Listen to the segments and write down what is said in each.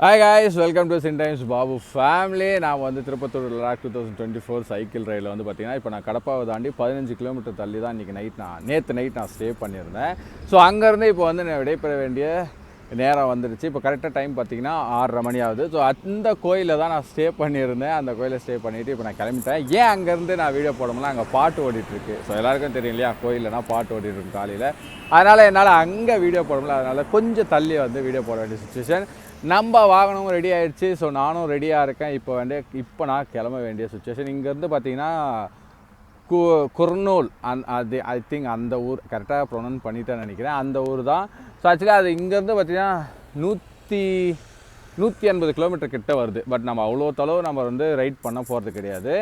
Hi guys welcome to sin Times Babu family நான் வந்து Tirupattur log two thousand twenty four cycle ரயிலில் வந்து பார்த்தீங்கன்னா இப்போ நான் கடப்பாவை தாண்டி பதினஞ்சு கிலோமீட்டர் தள்ளி தான் இன்றைக்கி நைட் நான் நேற்று நைட் நான் ஸ்டே பண்ணியிருந்தேன். ஸோ அங்கேருந்து இப்போ வந்து நான் விடைபெற வேண்டிய நேரம் வந்துடுச்சு. இப்போ கரெக்டாக டைம் பார்த்தீங்கன்னா ஆறரை மணி ஆகுது. ஸோ அந்த கோயிலில் தான் நான் ஸ்டே பண்ணியிருந்தேன். அந்த கோயிலில் ஸ்டே பண்ணிவிட்டு இப்போ நான் கிளம்பிட்டேன். ஏன் அங்கேருந்து நான் வீடியோ போடணும்னா அங்கே பாட்டு ஓடிட்டுருக்கு. ஸோ எல்லாருக்கும் தெரியும் இல்லையா கோயிலனா பாட்டு ஓடிட்டுருக்கு காலையில். அதனால் என்னால் அங்கே வீடியோ போட முடியல. அதனால் கொஞ்சம் தள்ளி வந்து வீடியோ போட வேண்டிய சுச்சுவேஷன் நம்ம வாகனமும் ரெடி ஆகிடுச்சு ஸோ நானும் ரெடியாக இருக்கேன். இப்போ வந்து இப்போ நான் கிளம்ப வேண்டிய சுச்சுவேஷன் இங்கேருந்து பார்த்தீங்கன்னா கு குர்னூல் அந் அது ஐ திங்க் அந்த ஊர் கரெக்டாக ப்ரொனவுன் பண்ணிட்டேன்னு நினைக்கிறேன். அந்த ஊர் தான். ஸோ ஆக்சுவலி அது இங்கேருந்து பார்த்தீங்கன்னா நூற்றி நூற்றி எண்பது கிலோமீட்டர் கிட்ட வருது. பட் நம்ம அவ்வளோ தளவு நம்ம வந்து ரைட் பண்ண போகிறது கிடையாது.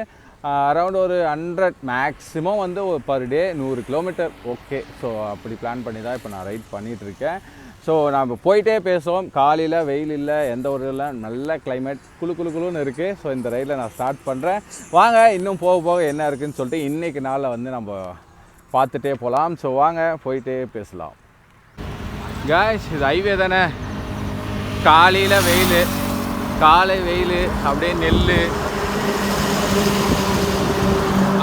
அரௌண்ட் ஒரு ஹண்ட்ரட் மேக்ஸிமம் வந்து ஒரு பர் டே நூறு கிலோமீட்டர் ஓகே ஸோ அப்படி பிளான் பண்ணி தான் இப்போ நான் ரைட் பண்ணிகிட்ருக்கேன் ஸோ நம்ம போயிட்டே பேசுவோம். காலையில் வெயில் இல்லை எந்த ஒரு இல்லை நல்ல கிளைமேட் குளு குழு குழுன்னு இருக்குது ஸோ இந்த ரயிலில் நான் ஸ்டார்ட் பண்ணுறேன் வாங்க இன்னும் போக போக என்ன இருக்குதுன்னு சொல்லிட்டு இன்றைக்கி நாளில் வந்து நம்ம பார்த்துட்டே போகலாம் ஸோ வாங்க போயிட்டே பேசலாம். கேஷ் இது ஹைவே தானே. காலையில் வெயில் காலை வெயில் அப்படியே நெல்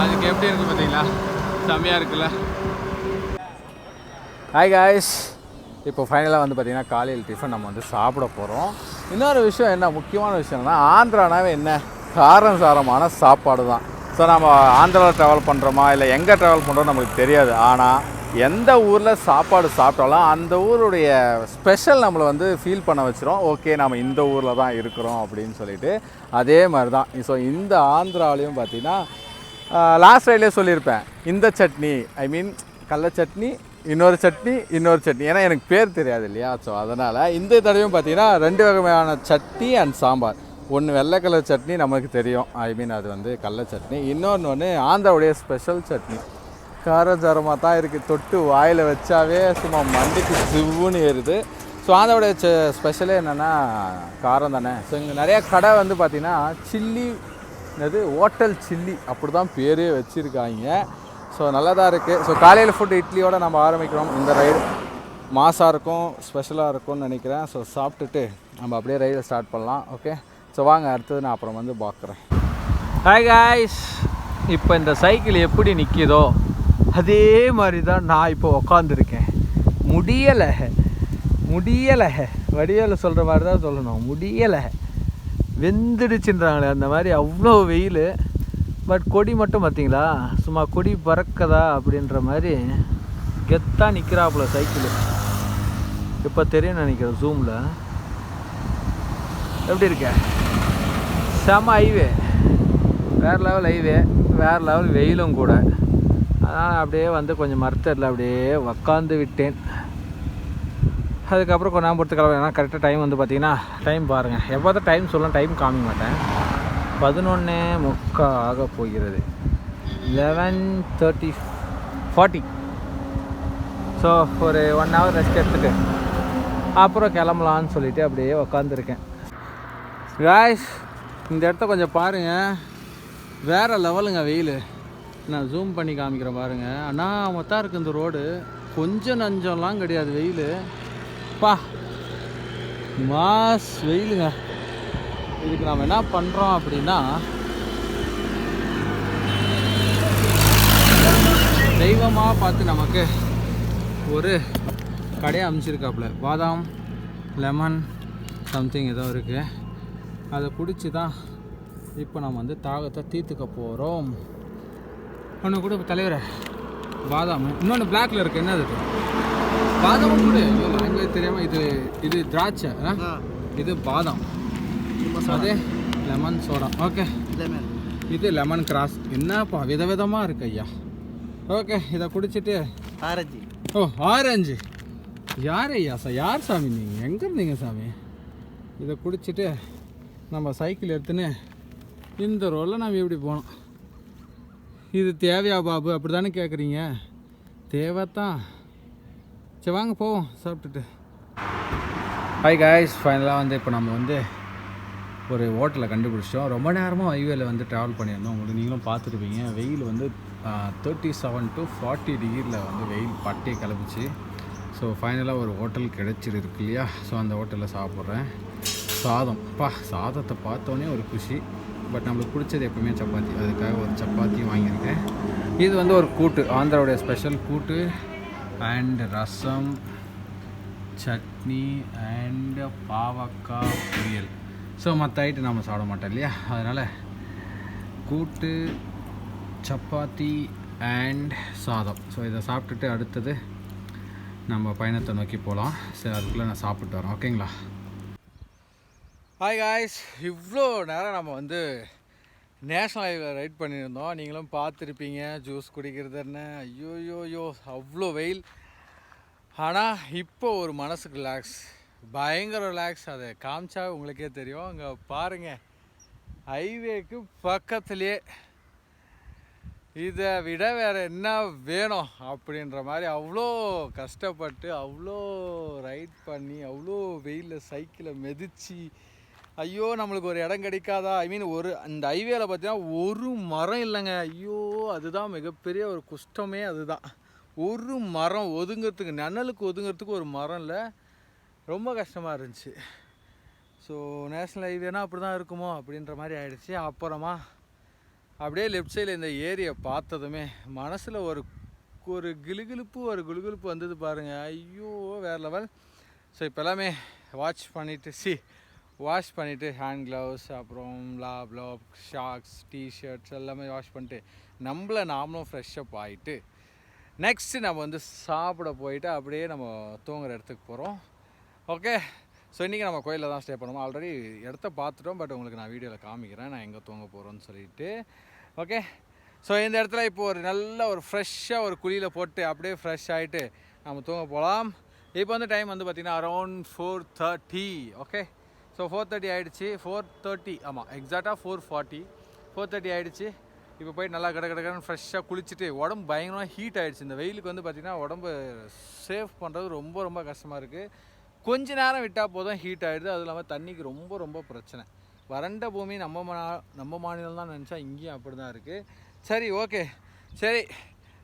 அதுக்கு எப்படி இருக்குது பார்த்தீங்களா? செம்மையாக இருக்குல்ல? ஹாய் காய்ஸ் இப்போ ஃபைனலாக வந்து பார்த்திங்கன்னா காலையில் டிஃபன் நம்ம வந்து சாப்பிட போகிறோம் இன்னொரு விஷயம் என்ன? முக்கியமான விஷயம்னா ஆந்திரானாவே என்ன? காரம் சாரமான சாப்பாடு தான். ஸோ நம்ம ஆந்திராவில் ட்ராவல் பண்ணுறோமா இல்லை எங்கே ட்ராவல் பண்ணுறோம் நமக்கு தெரியாது. ஆனால் எந்த ஊரில் சாப்பாடு சாப்பிட்டாலும் அந்த ஊருடைய ஸ்பெஷல் நம்மளை வந்து ஃபீல் பண்ண வச்சிரும். ஓகே நம்ம இந்த ஊரில் தான் இருக்கிறோம் அப்படின்னு சொல்லிட்டு. அதே மாதிரி தான் ஸோ இந்த ஆந்திராவிலையும் பார்த்தீங்கன்னா லாஸ்ட் ரைட்லேயே சொல்லியிருப்பேன். இந்த சட்னி. ஐ மீன் கடல சட்னி இன்னொரு சட்னி இன்னொரு சட்னி. ஏன்னா எனக்கு பேர் தெரியாது இல்லையா? ஸோ அதனால் இந்த தடவையும் பார்த்தீங்கன்னா ரெண்டு வகையான சட்னி அண்ட் சாம்பார். ஒன்று வெள்ளை கலர் சட்னி நமக்கு தெரியும். ஐ மீன் அது வந்து கடல சட்னி. இன்னொன்று ஒன்று ஆந்திராவுடைய ஸ்பெஷல் சட்னி. காரஜாரமாக தான் இருக்குது தொட்டு வாயில் வச்சாவே சும்மா மண்டிக்கு சிவ்வுன்னு ஏறுது. ஸோ ஆந்திராவுடைய ஸ்பெஷலே என்னென்னா காரம் தானே. ஸோ இங்கே நிறைய கடை வந்து பார்த்திங்கன்னா சில்லி என்னது ஹோட்டல் சில்லி அப்படி தான் பேரே வச்சுருக்காங்க. ஸோ நல்லா தான் இருக்குது ஸோ காலையில் ஃபுட் இட்லியோடு நம்ம ஆரம்பிக்கிறோம். இந்த ரைடு மாசாக இருக்கும் ஸ்பெஷலாக இருக்கும்னு நினைக்கிறேன். ஸோ சாப்பிட்டுட்டு நம்ம அப்படியே ரைடை ஸ்டார்ட் பண்ணலாம். ஓகே ஸோ வாங்க அடுத்தது நான் அப்புறம் வந்து பார்க்குறேன் ஹாய் காய்ஸ் இப்போ இந்த சைக்கிள் எப்படி நிற்கிதோ அதே மாதிரி தான் நான் இப்போ உக்காந்துருக்கேன். முடியலை. முடியலை. வடிவேல சொல்கிற மாதிரி தான் சொல்லணும். முடியலை. வெந்துடுச்சுன்றாங்களே அந்த மாதிரி அவ்வளோ வெயில். பட் கொடி மட்டும் பார்த்தீங்களா? சும்மா கொடி பறக்கதா அப்படின்ற மாதிரி கெத்தாக நிற்கிறாப்புல சைக்கிள். இப்போ தெரியும் நினைக்கிறேன் ஜூமில் எப்படி இருக்க? செம ஹைவே வேறு லெவல் ஹைவே வேறு லெவல் வெயிலும் கூட. அதனால் அப்படியே வந்து கொஞ்சம் மறுத்தரில் அப்படியே உக்காந்து விட்டேன். அதுக்கப்புறம் கொஞ்ச நேரம் பொறுத்து கிளம்ப ஏன்னா கரெக்டாக டைம் வந்து பார்த்தீங்கன்னா டைம் பாருங்கள் எப்போ தான் டைம் சொல்லலாம் டைம் காமிக்க மாட்டேன். பதினொன்று முக்கா ஆக போகிறது. லெவன் தேர்ட்டி ஃபார்ட்டி ஸோ ஒரு ஒன் ஹவர் ரெஸ்ட் எடுத்துகிட்டு அப்புறம் கிளம்பலான்னு சொல்லிவிட்டு அப்படியே உக்காந்துருக்கேன். காய்ஸ் இந்த இடத்த கொஞ்சம் பாருங்கள் வேறு லெவலுங்க வெயில். நான் ஜூம் பண்ணி காமிக்கிறேன் பாருங்கள் அண்ணாமத்தான் இருக்குது இந்த ரோடு கொஞ்சம் நஞ்சம்லாம் கிடையாது வெயில். பா மாஸ் வெயிலுங்க. இதுக்கு நம்ம என்ன பண்ணுறோம் அப்படின்னா தெய்வமாக பார்த்து நமக்கு ஒரு கடையை அமைச்சிருக்காப்புல பாதாம் லெமன் சம்திங் ஏதோ இருக்குது அதை பிடிச்சி தான் இப்போ நம்ம வந்து தாகத்தை தீர்த்துக்க போகிறோம் ஒன்று கூட தலைவரே பாதாம். இன்னொன்று பிளாக்ல இருக்குது என்னது இது? பாதாம் கூட தெரியாமல் இது இது திராட்சை? இது பாதாம். அது லெமன் சோடா ஓகே இது லெமன் கிராஸ் என்னப்பா விதவிதமாக இருக்கு ஐயா. ஓகே இதை குடிச்சிட்டு. ஆரஞ்சு. Oh orange. யார் ஐயா சார் யார் சாமி நீங்கள் எங்கே இருந்தீங்க சாமி? இதை குடிச்சிட்டு நம்ம சைக்கிள் எடுத்துன்னு இந்த ரோலில் நம்ம எப்படி போனோம் இது தேவையா பாபு? அப்படி தானே கேட்குறீங்க தேவைத்தான். சரி வாங்க போவோம். சாப்பிட்டுட்டு. ஹாய் காய்ஸ் ஃபைனலாக வந்து இப்போ நம்ம வந்து ஒரு ஹோட்டலை கண்டுபிடிச்சிட்டோம். ரொம்ப நேரமாக ஹைவேல வந்து ட்ராவல் பண்ணியிருந்தோம். உங்களுக்கு நீங்களும் பார்த்துருப்பீங்க. வெயில் வந்து தேர்ட்டி செவன் டு ஃபார்ட்டி டிகிரியில் வந்து வெயில் பட்டே கிளம்பிச்சு. ஸோ ஃபைனலாக ஒரு ஹோட்டல் கிடச்சிருக்கு இல்லையா? ஸோ அந்த ஹோட்டலில் சாப்பிட்றேன். சாதம். பா சாதத்தை பார்த்தோன்னே ஒரு குஷி. பட் நம்மளுக்கு பிடிச்சது எப்பவுமே சப்பாத்தி. அதுக்காக ஒரு சப்பாத்தியும் வாங்கியிருக்கேன். இது வந்து ஒரு கூட்டு. ஆந்திராவுடைய ஸ்பெஷல் கூட்டு. அண்ட் ரசம் சட்னி அண்ட் பாவக்காய் பொரியல். ஸோ மற்ற ஐட்டம் நம்ம சாப்பிட மாட்டோம் இல்லையா? அதனால் கூட்டு சப்பாத்தி அண்ட் சாதம். ஸோ இதை சாப்பிட்டுட்டு அடுத்தது நம்ம பயணத்தை நோக்கி போகலாம் சரி அதுக்குள்ளே நான் சாப்பிட்டு வரேன். ஓகேங்களா ஹாய் காய்ஸ் இவ்வளோ நேரம் நம்ம வந்து நேஷ்னல் ஹைவே ரைட் பண்ணியிருந்தோம். நீங்களும் பார்த்துருப்பீங்க. ஜூஸ் குடிக்கிறது என்ன ஐயோ யோ யோ அவ்வளோ வெயில். ஆனால் இப்போ ஒரு மனசுக்கு ரிலாக்ஸ் பயங்கர ரிலாக்ஸ் அதை காமிச்சா உங்களுக்கே தெரியும். அங்கே பாருங்கள் ஹைவேக்கு பக்கத்துலேயே இதை விட வேறு என்ன வேணும் அப்படின்ற மாதிரி அவ்வளோ கஷ்டப்பட்டு அவ்வளோ ரைட் பண்ணி அவ்வளோ வெயிலில் சைக்கிளை மெதிச்சு ஐயோ நம்மளுக்கு ஒரு இடம் கிடைக்காதா? ஐ மீன் ஒரு அந்த ஹைவேல பார்த்தீங்கன்னா ஒரு மரம் இல்லைங்க. ஐயோ அதுதான் மிகப்பெரிய ஒரு குஷ்டமே அதுதான். ஒரு மரம் ஒதுங்கிறதுக்கு நிழலுக்கு ஒதுங்கிறதுக்கு ஒரு மரம் இல்லை. ரொம்ப கஷ்டமாக இருந்துச்சு. ஸோ நேஷ்னல் ஹைவேனா அப்படி தான் இருக்குமோ அப்படின்ற மாதிரி ஆயிடுச்சு. அப்புறமா அப்படியே லெஃப்ட் சைடில் இந்த ஏரியை பார்த்ததுமே மனசில் ஒரு ஒரு கிளுகிழுப்பு ஒரு குளுகுலுப்பு வந்தது பாருங்கள் ஐயோ வேறு லெவல் ஸோ இப்போ எல்லாமே வாட்ச் பண்ணிவிட்டு சி வாஷ் பண்ணிவிட்டு ஹேண்ட் க்ளவுஸ் அப்புறம் லாப் லாப் ஷாக்ஸ் டிஷர்ட்ஸ் எல்லாமே வாஷ் பண்ணிட்டு நம்மளை நாமளும் ஃப்ரெஷ்ஷப் ஆகிட்டு நெக்ஸ்ட்டு நம்ம வந்து சாப்பிட போயிட்டு அப்படியே நம்ம தூங்குற இடத்துக்கு போகிறோம் ஓகே ஸோ இன்றைக்கி நம்ம கோயிலில் தான் ஸ்டே பண்ணுவோம். ஆல்ரெடி இடத்த பார்த்துட்டோம் பட் உங்களுக்கு நான் வீடியோவில் காமிக்கிறேன். நான் எங்கே தூங்க போகிறோன்னு சொல்லிட்டு. ஓகே ஸோ இந்த இடத்துல இப்போ ஒரு நல்ல ஒரு ஃப்ரெஷ்ஷாக ஒரு குழியில் போட்டு அப்படியே ஃப்ரெஷ் ஆகிட்டு நம்ம தூங்க போகலாம் இப்போ வந்து டைம் வந்து பார்த்திங்கன்னா around four thirty okay so four thirty ஆகிடுச்சு ஃபோர் தேர்ட்டி ஆமாம் எக்ஸாக்டாக ஃபோர் ஃபார்ட்டி ஃபோர் தேர்ட்டி ஆகிடுச்சு இப்போ போய் நல்லா கட கடகடன்னு ஃப்ரெஷ்ஷாக குளிச்சுட்டு உடம்பு பயங்கரமாக ஹீட் ஆகிடுச்சு இந்த வெயிலுக்கு வந்து பார்த்திங்கன்னா உடம்பு சேஃப் பண்ணுறது ரொம்ப ரொம்ப கஷ்டமாக இருக்குது கொஞ்ச நேரம் விட்டால் போதும் ஹீட் ஆகிடுது அதுவும் இல்லாமல் தண்ணிக்கு ரொம்ப ரொம்ப பிரச்சனை. வறண்ட பூமி நம்ம மா நம்ம மாநிலம் தான் நினச்சா இங்கேயும் அப்படி தான் இருக்குது சரி ஓகே சரி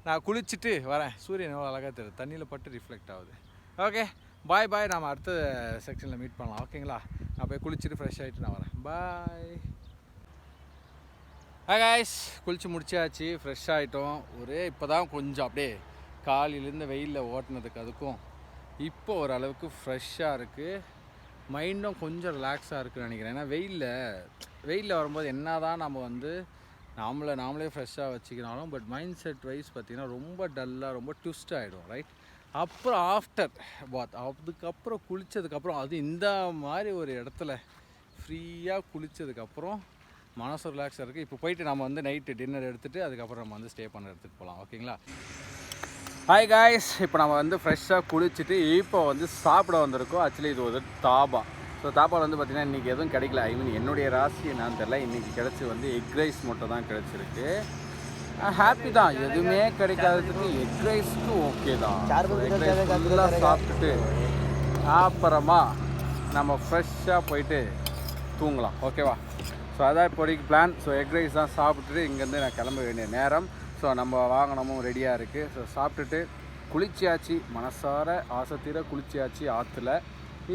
நான் குளிச்சுட்டு வரேன். சூரியன் எவ்வளோ அழகாக தெரியுது. தண்ணியில் பட்டு ரிஃப்ளெக்ட் ஆகுது. ஓகே பாய் பாய் நாம் அடுத்த செக்ஷனில் மீட் பண்ணலாம். ஓகேங்களா நான் போய் குளிச்சுட்டு ஃப்ரெஷ் ஆகிட்டு நான் வரேன். பாய் ஹாய் காய்ஸ் குளிச்சு முடிச்சாச்சு. ஃப்ரெஷ் ஆகிட்டோம் ஒரே இப்போ தான் கொஞ்சம் அப்படியே காலையிலேருந்து வெயிலில் ஓட்டினதுக்கு அதுக்கும் இப்போ ஓரளவுக்கு ஃப்ரெஷ்ஷாக இருக்குது மைண்டும் கொஞ்சம் ரிலாக்ஸாக இருக்குன்னு நினைக்கிறேன். ஏன்னா வெயிலில் வெயிலில் வரும்போது என்ன தான் நம்ம வந்து நாமளை நாமளே ஃப்ரெஷ்ஷாக வச்சுக்கினாலும் பட் மைண்ட் செட் வைஸ் பார்த்திங்கன்னா ரொம்ப டல்லாக ரொம்ப ட்விஸ்ட் ஆகிடும் ரைட் அப்புறம் ஆஃப்டர் பாத் அதுக்கப்புறம் குளித்ததுக்கப்புறம் அது இந்த மாதிரி ஒரு இடத்துல ஃப்ரீயாக குளித்ததுக்கப்புறம் மனசு ரிலாக்ஸாக இருக்குது இப்போ போயிட்டு நம்ம வந்து நைட்டு டின்னர் எடுத்துகிட்டு அதுக்கப்புறம் நம்ம வந்து ஸ்டே பண்ண எடுத்துகிட்டு போகலாம் ஓகேங்களா ஹாய் காய்ஸ் இப்போ நம்ம வந்து ஃப்ரெஷ்ஷாக குளிச்சுட்டு இப்போ வந்து சாப்பிட வந்திருக்கோம். ஆக்சுவலி இது ஒரு தாபா. ஸோ தாபாவில் வந்து பார்த்திங்கன்னா இன்றைக்கி எதுவும் கிடைக்கல. ஐ மீன் என்னுடைய ராசி என்னன்னு தெரில இன்றைக்கி கிடச்சி வந்து எக் ரைஸ் மட்டும் தான் கிடச்சிருக்கு. ஹாப்பி தான். எதுவுமே கிடைக்காததுக்கு எக் ரைஸ்க்கு ஓகே தான். எக் ரைஸ் ஃபுல்லாக சாப்பிட்டுட்டு அப்புறமா நம்ம ஃப்ரெஷ்ஷாக போயிட்டு தூங்கலாம். ஓகேவா ஸோ அதான் இப்போதைக்கு பிளான் ஸோ எக் ரைஸ் தான் சாப்பிட்டுட்டு இங்கேருந்து நான் கிளம்ப வேண்டிய நேரம். ஸோ நம்ம வாகனமும் ரெடியாக இருக்குது ஸோ சாப்பிட்டுட்டு குளிச்சியாச்சு மனசார ஆசை குளிர்ச்சியாச்சு குளிச்சியாச்சு ஆற்றுல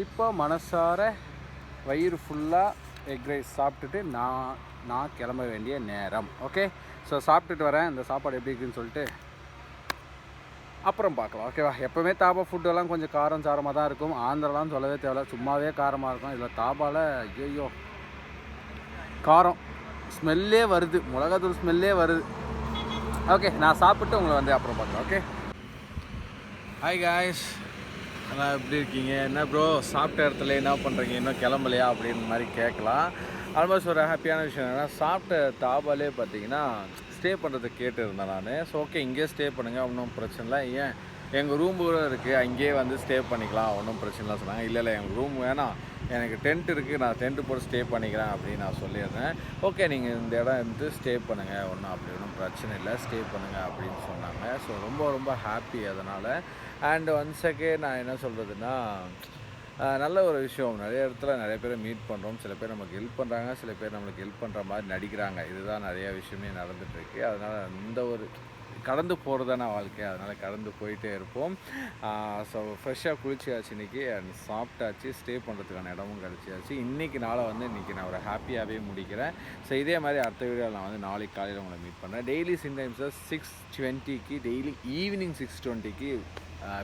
இப்போ மனசார வயிறு ஃபுல்லாக எக் ரைஸ் சாப்பிட்டுட்டு நான் நான் கிளம்ப வேண்டிய நேரம். ஓகே ஸோ சாப்பிட்டுட்டு வரேன். இந்த சாப்பாடு எப்படி இருக்குன்னு சொல்லிட்டு அப்புறம் பார்க்கலாம். ஓகேவா எப்போவுமே தாபா ஃபுட்டெல்லாம் கொஞ்சம் காரம் சாரமாக தான் இருக்கும். ஆந்திராலாம் சொல்லவே தேவையில்ல. சும்மாவே காரமாக இருக்கும். இதில் தாபாவில் ஐயோ காரம். ஸ்மெல்லே வருது. மிளகாத்தூள் ஸ்மெல்லே வருது. ஓகே நான் சாப்பிட்டு உங்களை வந்து அப்புறம் பார்க்குறேன் ஓகே ஹாய் காய்ஸ் எல்லாம் எப்படி இருக்கீங்க? என்ன ப்ரோ சாப்பிட்ட இடத்துல என்ன பண்ணுறீங்க இன்னும் கிளம்பலையா? அப்படின்னு மாதிரி கேட்கலாம். ஆல்மோஸ்ட் ஒரு ஹாப்பியான விஷயம் என்னென்னா சாப்பிட்ட தாபாலே பார்த்தீங்கன்னா ஸ்டே பண்ணுறதை கேட்டுருந்தேன் நான். ஸோ ஓகே இங்கேயே ஸ்டே பண்ணுங்கள் ஒன்றும் பிரச்சனை இல்லை. ஏன்? எங்கள் ரூம் கூட இருக்குது அங்கேயே வந்து ஸ்டே பண்ணிக்கலாம் ஒன்றும் பிரச்சனை இல்லை சொன்னாங்க. இல்லை இல்லை எங்கள் ரூம் வேணாம். எனக்கு டென்ட் இருக்குது நான் டென்ட்டு போட்டு ஸ்டே பண்ணிக்கிறேன் அப்படின்னு நான் சொல்லிடுறேன். ஓகே நீங்கள் இந்த இடம் வந்து ஸ்டே பண்ணுங்கள் ஒன்றும் அப்படி ஒன்றும் பிரச்சனை இல்லை. ஸ்டே பண்ணுங்கள் அப்படின்னு சொன்னாங்க. ஸோ ரொம்ப ரொம்ப ஹாப்பி அதனால். அண்ட் ஒன்ஸ் அகே நான் என்ன சொல்கிறதுன்னா நல்ல ஒரு விஷயம். நிறைய இடத்துல நிறைய பேரை மீட் பண்ணுறோம் சில பேர் நமக்கு ஹெல்ப் பண்ணுறாங்க சில பேர் நம்மளுக்கு ஹெல்ப் பண்ணுற மாதிரி நடிக்கிறாங்க. இதுதான் நிறைய விஷயமே நடந்துகிட்ருக்கு அதனால் இந்த ஒரு கடந்து போகிறதான வாழ்க்கை அதனால் கடந்து போயிட்டே இருப்போம். ஸோ ஃப்ரெஷ்ஷாக குளிச்சியாச்சு இன்றைக்கி அண்ட் சாப்பிட்டாச்சு. ஸ்டே பண்ணுறதுக்கான இடமும் கிடச்சியாச்சு இன்றைக்கி நாளை வந்து இன்றைக்கி நான் ஒரு ஹாப்பியாகவே முடிக்கிறேன். ஸோ இதே மாதிரி அடுத்த வீடியோவில் நான் வந்து நாளைக்கு காலையில் உங்களை மீட் பண்ணுறேன் டெய்லி சின் சிம்டைம்ஸை சிக்ஸ் டுவெண்ட்டிக்கு டெய்லி ஈவினிங் சிக்ஸ் டுவெண்ட்டிக்கு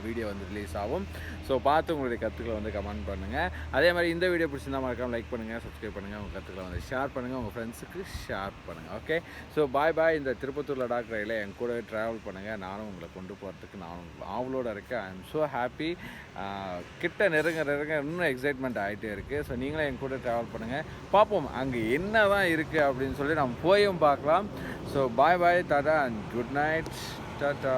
வீடியோ வந்து ரிலீஸ் ஆகும். ஸோ பார்த்து உங்களுடைய கருத்துக்களை வந்து கமெண்ட் பண்ணுங்கள் அதே மாதிரி இந்த வீடியோ பிடிச்சிருந்தா மறக்காமல் லைக் பண்ணுங்கள் சப்ஸ்கிரைப் பண்ணுங்கள் உங்கள் கருத்துக்களை வந்து ஷேர் பண்ணுங்கள் உங்கள் ஃப்ரெண்ட்ஸுக்கு ஷேர் பண்ணுங்கள் ஓகே ஸோ பாய் பாய் இந்த திருப்பத்தூர் லடாக் என் கூடவே ட்ராவல் பண்ணுங்கள் நானும் உங்களை கொண்டு போகிறதுக்கு நானும் ஆவலோட இருக்கேன். ஐ எம் ஸோ ஹாப்பி கிட்ட நெருங்க நெருங்க இன்னும் எக்ஸைட்மெண்ட் ஆகிட்டே இருக்குது ஸோ நீங்களும் என் கூட ட்ராவல் பண்ணுங்கள் பார்ப்போம் அங்கே என்ன தான் இருக்குது அப்படின்னு சொல்லி நம்ம போயும் பார்க்கலாம். So bye bye tata and good night tata